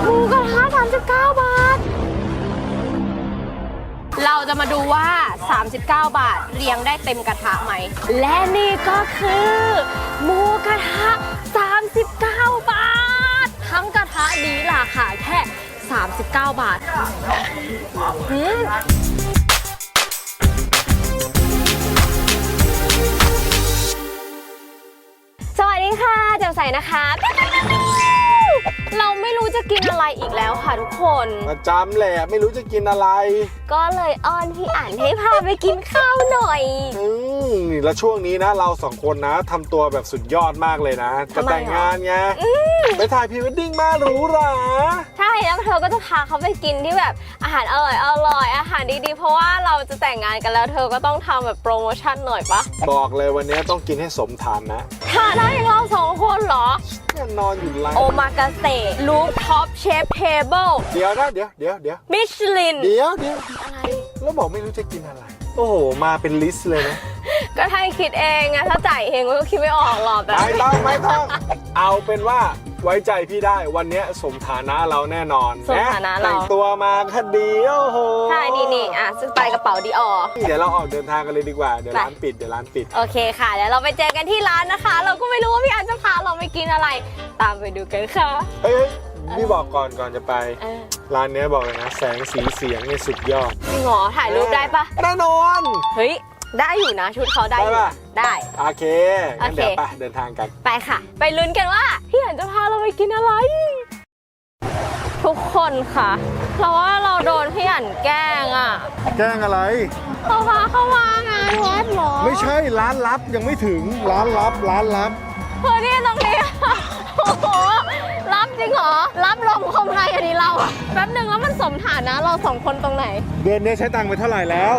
หมูกระทะ39 บาท เราจะมาดูว่า 39 บาทเรียงได้เต็มกระทะไหม และนี่ก็คือหมูกระทะ 39 บาท ทั้งกระทะนี้ราคาแค่ 39 บาทหืมสวัสดีค่ะแจ่มใส่นะคะ เราไม่รู้จะกินอะไรอีกแล้วค่ะทุกคน ประจำแหละไม่รู้จะกินอะไร ก็เลยอ้อนพี่อ่านให้พาไปกินข้าวหน่อย อืมนี่แล้วช่วงนี้นะ เราสองคนนะทำตัวแบบสุดยอดมากเลยนะทำจะไมแต่งงานไงไปถ่ายพรีเวดดิ้งมาหรูหราใช่แล้วเธอก็จะพาเขาไปกินที่แบบอาหารอร่อยอร่อยอาหารดีๆ เพราะว่าเราจะแต่งงานกันแล้ว เธอก็ต้องทำแบบโปรโมชั่นหน่อยปะบอกเลยวันนี้ต้องกินให้สมฐานนะ ทานได้อย่างเราสองคนเหรอแน่นอนอยู่แล้วโอมากาเสะลูฟท็อปเชฟเทเบิลเดี๋ยวนะเดี๋ยวเดี๋ยวเดี๋ยวมิชลิน เดี๋ยวเดี๋ยวอะไรแล้วบอกไม่รู้จะกินอะไร โอ้โห มาเป็นลิสต์เลยนะ ก็ให้คิดเองไงถ้าจ่ายเองก็คิดไม่ออกหรอกแบบ ไม่ต้องไม่ต้องเอาเป็นว่า ไว้ใจพี่ได้วันนี้สมฐานะเราแน่นอนสมฐานะเรา แต่งตัวมาคดีโอ้โหใช่นี่นี่อะซึ่งไปกระเป๋าดีออ เดี๋ยวเราออกเดินทางกันเลยดีกว่า เดี๋ยวไปร้านปิดเดี๋ยวร้านปิด โอเคค่ะเดี๋ยวเราไปเจอกันที่ร้านนะคะ เราก็ไม่รู้ว่าพี่อันจะพาเราไปกินอะไร ตามไปดูกันค่ะเฮ้ยพี่บอกก่อนก่อนจะไป เออร้านเนี้ยบอกเลยนะ แสงสีเสียงเนี่ยสุดยอดจริงเหรอถ่ายรูปได้ปะแน่นอน เฮ้ย ได้อยู่นะ ชุดเขาได้อยู่ได้ปะ ได้ โอเคงั้นโอเค เดี๋ยวไปเดินทางกัน ไปค่ะ ไปลุ้นกันว่า พี่อันจะพาเราไปกินอะไร ทุกคนค่ะเราว่าเราโดนพี่อันแกล้งอะแกล้งอะไร เขาพาเข้ามางานวัดเหรอไม่ใช่ร้านลับยังไม่ถึงร้านลับร้านลับเฮ้ยนี่ตรงนี้ โอ้โหรับ จริงเหรอ รับลมคมในอันนี้เราอะแป๊บหนึ่งแล้วมันสมฐานะ เราสองคนตรงไหน เดือนนี้ใช้ตังค์ไปเท่าไหร่แล้ว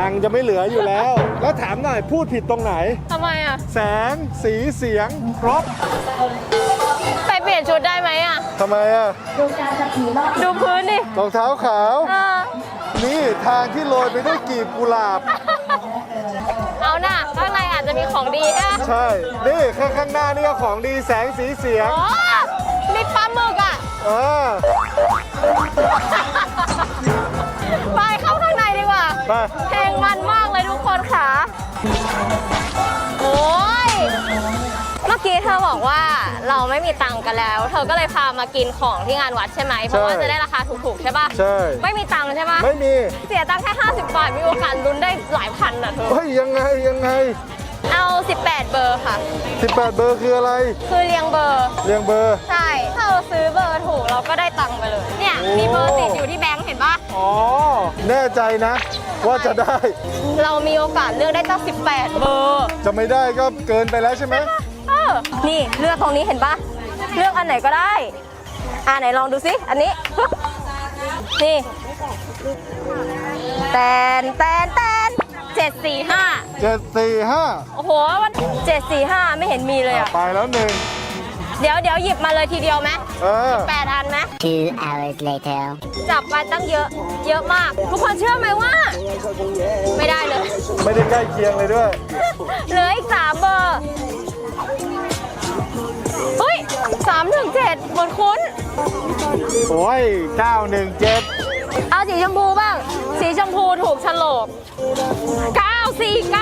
ตังค์จะไม่เหลืออยู่แล้ว แล้วถามหน่อยพูดผิดตรงไหน ทำไมอะ แสงสีเสียงครบไปเปลี่ยนชุดได้ไหมอะ ทำไมอะดูพื้นดิรองเท้าขาว เออนี่ทางที่โรยไปด้วยกลีบกุหลาบ เอาหน่ะข้างในอาจจะมีของดีนะใช่ นี่ข้างข้างหน้านี่ก็ของดีแสงสีเสียงอ๋อ เออไปเข้าข้างในดีกว่า ไป เพลงมันมากเลยทุกคนค่ะ โอ้ย เมื่อกี้เธอบอกว่าเราไม่มีตังค์กันแล้ว เธอก็เลยพามากินของที่งานวัดใช่ไหม เพราะว่าจะได้ราคาถูกๆใช่ปะใช่ ไม่มีตังค์ใช่ปะไม่มี เสียตังค์แค่ 50 บาท มีโอกาสลุ้นได้หลายพันอะเธอ เฮ้ยยังไงยังไง เอา 18 เบอร์ค่ะ 18 เบอร์คืออะไร คือเรียงเบอร์ เรียงเบอร์ ใช่ ถ้าเราซื้อเบอร์ถูกเราก็ได้ตังค์ไปเลย เนี่ยโอ้มีเบอร์ติดอยู่ที่แบงค์เห็นปะอ๋อ แน่ใจนะ ว่าจะได้ เรามีโอกาสเลือกได้ตั้ง 18 เบอร์ จะไม่ได้ก็เกินไปแล้วใช่ไหมเออ นี่เลือกตรงนี้เห็นปะเลือกอันไหนก็ได้ อ่าไหนลองดูสิ อันนี้ปึ๊บนี่ แตนแตนแตน เจ็ดสี่ห้า745โอ้โหมันเจ็ดสี่ห้าไม่เห็นมีเลยอะ ไปแล้วหนึ่งเดี๋ยวเดี๋ยวหยิบมาเลยทีเดียวไหมเออ แปดอันไหม Two hours later. จับไปตั้งเยอะ เยอะมาก ทุกคนเชื่อไหมว่า ไม่ได้เลย ไม่ได้ใกล้เคียงเลยด้วย เหลืออีกสามเบอร์เฮ้ยสามถึงเจ็ดหมดคุ้น โอ้ย917เอาสีชมพูบ้าง สีชมพูถูกโฉลก949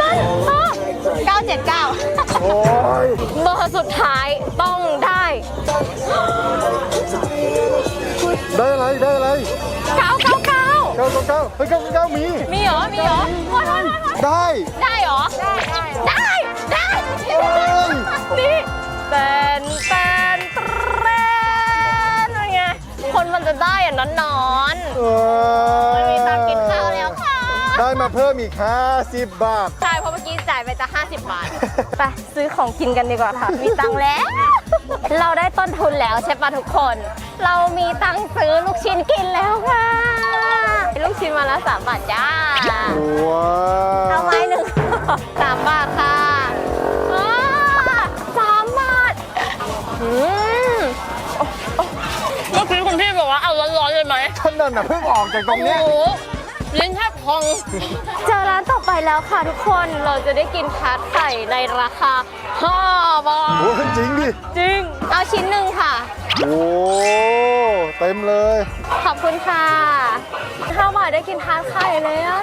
นั่นเออ979 โอ้ยเบอร์สุดท้ายต้องได้ ได้อะไรได้อะไร999 999เฮ้ย999มี มีเหรอ มีเหรอโทษโทษโทษโทษได้ ได้เหรอ ได้ ได้ ได้ นี่แตนแตนแตน มันจะได้อะนอนนอนๆเออไม่มีตังค์กินข้าวแล้วค่ะได้มาเพิ่มอีก50บาท ใช่เพราะเมื่อกี้จ่ายไปจะ 50 บาท ไปซื้อของกินกันดีกว่าค่ะ มีตังค์แล้ว เราได้ต้นทุนแล้วใช่ปะทุกคน เรามีตังค์ซื้อลูกชิ้นกินแล้วค่ะ ลูกชิ้นมาละสามบาทจ้า ว้าเอาวไม้หนึ่ง สามบาทค่ะอ้าสามบาทอืม บอกว่าเอาร้อนๆเลยไหมท่านนั่นน่ะเพิ่งออกจากตรงเนี้ยโอ้โหลิ้นแทบพอง เจอร้านต่อไปแล้วค่ะทุกคนเราจะได้กินทาร์ตไข่ในราคา5บาทโอ้ยจริงดิ จริง เอาชิ้นหนึ่งค่ะ โอ้เต็มเลย ขอบคุณค่ะห้าบาทได้กินทานไข่เลยอะ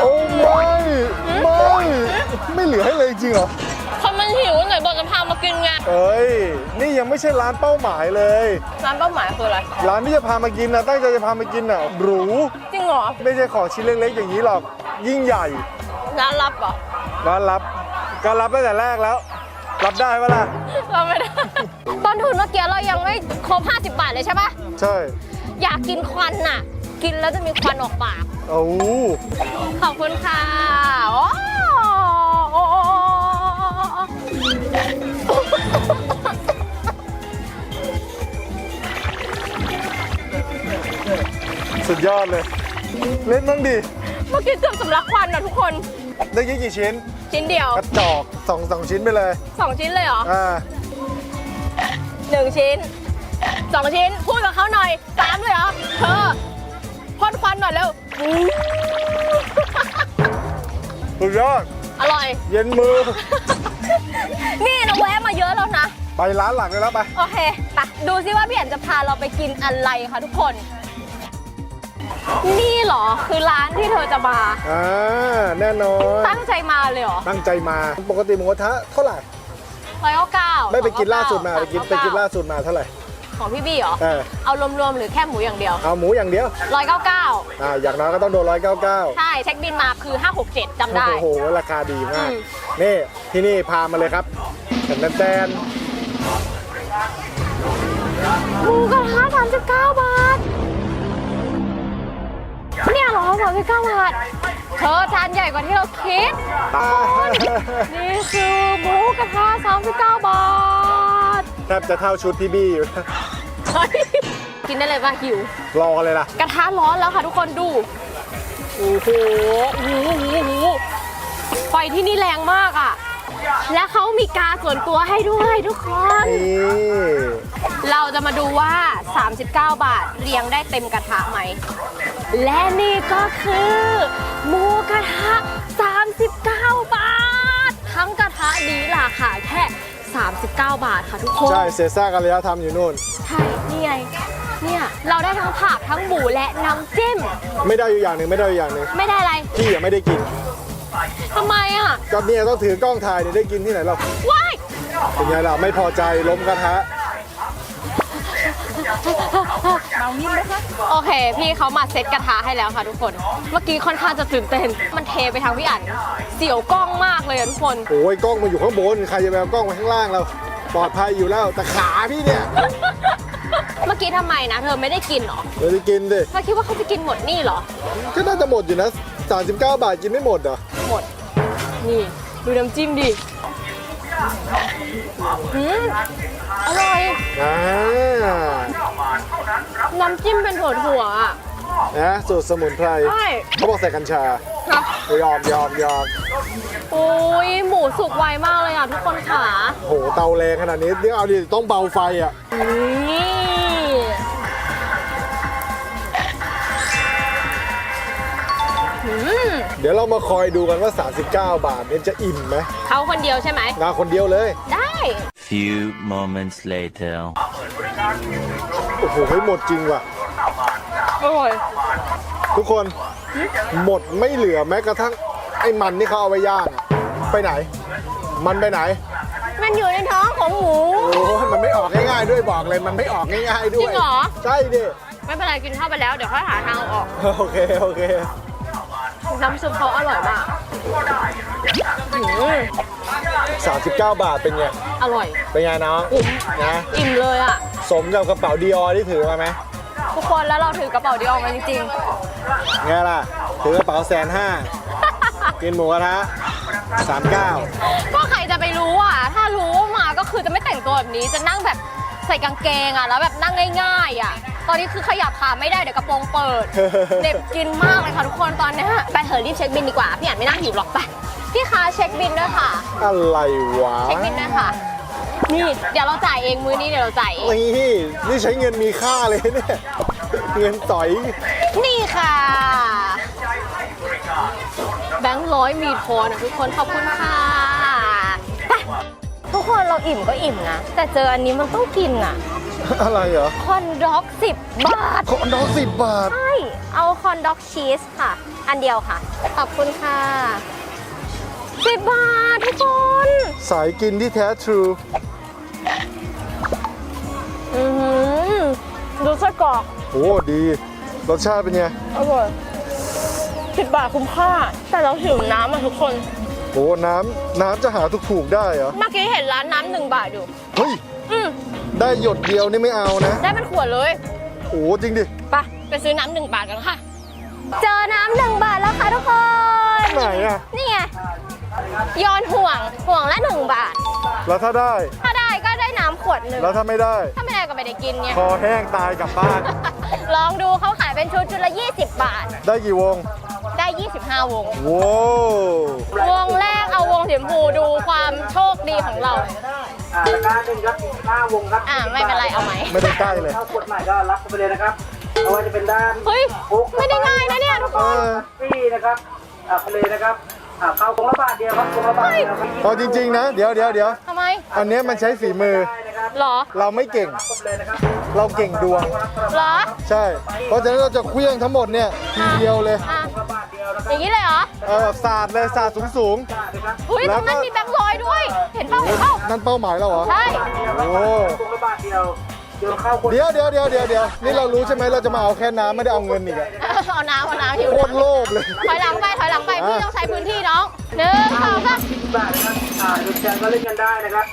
โอ้ไม่ไม่ไม่เหลือให้เลยจริงเหรอคนมัน หิวไหนบอกจะพามากินไงเอ้ย นี่ยังไม่ใช่ร้านเป้าหมายเลย ร้านเป้าหมายคืออะไรร้านที่จะพามากินนะตั้งใจจะพามากินน่ะหรูจริงเหรอไม่ใช่ของชิ้นเล็กๆอย่างนี้หรอก ยิ่งใหญ่ ร้านลับเหรอร้านรับก็รับตั้งแต่แรกแล้ว รับได้ปะล่ะเราไม่ได้ต้นทุนเมื่อกี้เรายังไม่ครบ50 บาทเลยใช่ปะใช่อยากกินควันน่ะ กินแล้วจะมีควันออกปาก โอ้ขอบคุณค่ะโอ้โอ้โอ้ สุดยอดเลย เล่นบ้างดิ เมื่อกี้เกือบสำลักควันนะทุกคน ได้กี่กี่ชิ้น ชิ้นเดียว กระจอกสองสองชิ้นไปเลย สองชิ้นเลยเหรออ่าหนึ่งชิ้น สองชิ้น พูดกับเขาหน่อยสามเลยเหรอ เธอพ่นควันหน่อยเร็วสุดยอด อร่อย เย็นมือ นี่เราแวะมาเยอะแล้วนะ ไปร้านหลังเลยแล้วไป โอเคไปดูซิว่าพี่เอ็นจะพาเราไปกินอะไรคะทุกคน นี่เหรอคือร้านที่เธอจะมา อ่า แน่นอน ตั้งใจมาเลยเหรอตั้งใจมา ปกติหมูกระทะเท่าไหร่ ร้อยเก้าเก้าไม่ไปกินล่าสุดมา ไปกินไปกินล่าสุดมาเท่าไหร่ ของพี่บี้เหรอ เออ เอารวมๆ หรือแค่หมูอย่างเดียวเอาหมูอย่างเดียวร้อยเก้าเก้าอ่าอย่างน้อยก็ต้องโดนร้อยเก้าเก้าใช่เช็คบินมาคือ 567จำได้ โอ้โหราคาดีมาก อืม นี่ที่นี่พามาเลยครับแตนแตนหมูกระทะ39 บาท เนี่ยเหรอ39 บาท เธอจานใหญ่กว่าที่เราคิดอ่านี่คือหมูกระทะ39 บาท แทบจะเท่าชุดพี่บี้อยู่เฮ้ย กินได้เลยป่ะหิว รอเลยล่ะ กระทะร้อนแล้วค่ะทุกคนดูโอ้โหโอ้โหโอ้โหโอ้โหไฟที่นี่แรงมากอะ และเขามีกาส่วนตัวให้ด้วยทุกคน นี่เราจะมาดูว่า 39 บาทเรียงได้เต็มกระทะไหม และนี่ก็คือ หมูกระทะ 39 บ 39 บาทค่ะทุกคน ใช่เซซ่ากันเลยทำอยู่นู่น ใช่ นี่ไง เนี่ย เราได้ทั้งผักทั้งหมูและน้ำจิ้ม ไม่ได้อยู่อย่างหนึ่งไม่ได้อยู่อย่างหนึ่งไม่ได้อะไร พี่ยังไม่ได้กินทำไมอะ ก็เนี่ยต้องถือกล้องถ่ายเนี่ยได้กินที่ไหนเราว้ายเป็นไงล่ะไม่พอใจล้มกระทะ โอเค พี่เขามาเซ็ตกระทะให้แล้วค่ะทุกคน เมื่อกี้ค่อนข้างจะตื่นเต้น มันเทไปทางพี่อั๋นเสียวกล้องมากเลยอะทุกคน โอ้ยกล้องมันอยู่ข้างบน ใครจะไปเอากล้องมาข้างล่างเรา ปลอดภัยอยู่แล้ว แต่ขาพี่เนี่ย เมื่อกี้ทำไมนะ เธอไม่ได้กินเหรอ เราจะกินดิ เธอคิดว่าเขาจะกินหมดนี่เหรอ ก็น่าจะหมดอยู่นะ 39 บาทกินไม่หมดเหรอ หมด นี่ ดูน้ำจิ้มดิอืมอร่อย อ่า น้ำจิ้มเป็นถั่วถั่วๆอะ นะสูตรสมุนไพรใช่ เขาบอกใส่กัญชานะยอมยอมยอมโอ้ยหมูสุกไวมากเลยอะทุกคนค่ะโหเตาแรงขนาดนี้นี่เอาดิต้องเบาไฟอะนี่อืมเดี๋ยวเรามาคอยดูกันว่า 39 บาทเนี่ยจะอิ่มไหมเขาคนเดียวใช่ไหมงานคนเดียวเลย ได้ Few moments later. โอ้โหเฮ้ยหมดจริงว่ะ อร่อย ทุกคนหมดไม่เหลือแม้กระทั่งไอ้มันที่เขาเอาไว้ย่างอะไปไหน มันไปไหน มันอยู่ในท้องของหมู โอ้ยมันไม่ออกง่ายๆด้วยบอกเลยมันไม่ออกง่ายๆด้วยจริงเหรอ ใช่ดิ ไม่เป็นไรกินเข้าไปแล้วเดี๋ยวค่อยหาทางเอาออก โอเค โอเค น้ำซุปเขาอร่อยมากอืม39 บาทเป็นไง อร่อย เป็นไงน้องคุ้มนะ อิ่มเลยอะ สมกับกระเป๋าดีออที่ถือมาไหมทุกคนแล้วเราถือกระเป๋าดีออกมาจริงไงล่ะ ถือกระเป๋าแสนห้ากินหมูกระทะ39ๆก็ใครจะไปรู้อะ ถ้ารู้มาก็คือจะไม่แต่งตัวแบบนี้จะนั่งแบบใส่กางเกงอะแล้วแบบนั่งง่ายๆอะ ตอนนี้คือขยับขาไม่ได้เดี๋ยวกระโปรงเปิดเด็บกินมากเลยค่ะทุกคนตอนเนี้ยไปเถอะรีบเช็คบินดีกว่าพี่อ่านไม่น่าหิวหรอกไปพี่คะเช็คบินด้วยค่ะ อะไรวะ เช็คบินด้วยค่ะ นี่เดี๋ยวเราจ่ายเองมื้อนี้เดี๋ยวเราจ่ายเองนี่นี่ใช้เงินมีค่าเลยเนี่ยเงินต่อยนี่ค่ะ แบงค์ร้อยมีทอนอะทุกคนขอบคุณค่ะไปอิ่มก็อิ่มนะ แต่เจออันนี้มันต้องกินอะ อะไรเหรอ คอนด็อกสิบบาทขอน้องสิบบาท ใช่ เอาคอนด็อกชีสค่ะ อันเดียวค่ะ ขอบคุณค่ะสิบบาททุกคน สายกินที่แท้ทรู ไส้กรอกโอ้ดี รสชาติเป็นไงอร่อยสิบบาทคุ้มค่า แต่เราหิวน้ำอะทุกคน โอ้น้ำน้ำจะหาถูกๆได้เหรอเมื่อกี้เห็นร้านน้ำหนึ่งบาทอยู่ เฮ้ยอืมได้หยดเดียวนี่ไม่เอานะได้เป็นขวดเลยโอ้จริงดิไปไปซื้อน้ำหนึ่งบาทกันค่ะ เจอน้ำหนึ่งบาทแล้วค่ะทุกคน ไหนอะนี่ไงโยอนห่วงห่วงละหนึ่งบาท แล้วถ้าได้ ถ้าได้ก็ได้น้ำขวดหนึ่งแล้วถ้าไม่ได้ถ้าไม่ได้ก็ ไม่ได้กินไงคอแห้งตายกลับบ้าน ลองดูเขาขายเป็นชุดชุดละ 20 บาท ได้กี่วง ได้ 25 วง โว้วงแรกเอาวงสีชมพูดูความโชคดีของเรา อ่าตะกร้าหนึ่งครับห้าวงครับอ่าไม่เป็นไรเอาไหมไม่ได้ใกล้เลย เข้ากดใหม่ก็รับเข้าไปเลยนะครับไม่ว่าจะเป็นด้านเฮ้ย ไม่ได้ง่ายนะเนี่ยทุกคเอนอฟี่นะครับอ่าทะเลนะครับอ่าเข้าคงละบาทเดียวครับคงละบาทเดียวครับ เอาจริงๆนะ เดี๋ยวเดี๋ยวเดี๋ยวทำไม อันเนี้ยมันใช้ฝีมือ ได้นะครับ หรอเราไม่เก่งครบเลยนะครับเราเก่งดวง หรอใช่ เพราะฉะนั้นเราจะเคลี้ยงทั้งหมดเนี่ยทีเดียวเลยอะคงละบาทเดียวนะคอรับย่างนี้เลยเหรอเออศาสตร์เลยศาสตร์สูงสูงบาทนะครับเฮ้ยแล้ตวรงก็นั้นมีแบงค์ร้อยด้วย เห็นเปล่าเห็นเปล่านั่นเป้าหมายเราเหรอ ใช่โอ้คงละบาทเดียวโยนเข้าคนเดี๋ยวเดี๋ยวเดี๋ยวเดี๋ยวเดี๋ยวนี่เรารู้ใช่ไหมเราจะมาเอาแค่น้ำไม่ได้เอาเงินอีกอะเอาน้ำเอาน้ำหิวโคตรโลภเลย ถอยหลังไปถอยหลังไปพี่ต้องใช้พื้นที่น้องหนึ่งสองสาม20บาทนะครับอ่าดูแจงก็เล่นกันได้นะครับ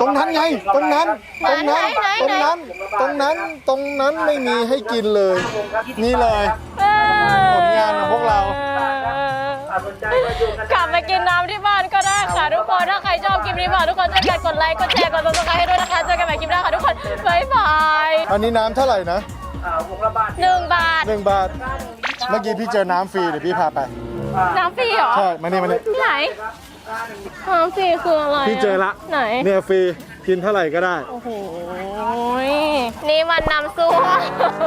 ตรงนั้นไง ตรงนั้น ตรงนั้น ตรงนั้น ตรงนั้น ตรงนั้นไม่มีให้กินเลย นี่เลยผลงานของพวกเราอ่าสนใจก็โยนกันกลับไปกินน้ำที่บ้านก็ได้ค่ะทุกคน ถ้าใครชอบคลิปนี้ฝากทุกคนช่วยกันกดไลค์ กดแชร์ กดติดตามให้ด้วยนะคะ เจอกันใหม่คลิปหน้าค่ะทุกคน บ๊ายบาย อันนี้น้ำเท่าไหร่นะอ่าวงละบาทหนึ่งบาทหนึ่งบาท เมื่อกี้พี่เจอน้ำฟรีเดี๋ยวพี่พาไป น้ำฟรีเหรอ ใช่ มานี่มานี่ที่ไหน น้ำฟรีคืออะไระพี่เจอละไหน เนี่ยฟรีกินเท่าไหร่ก็ได้ โอ้โหนี่มันน้ำซุป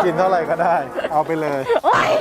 กินเท่าไหร่ก็ได้ เอาไปเลย โอ้ย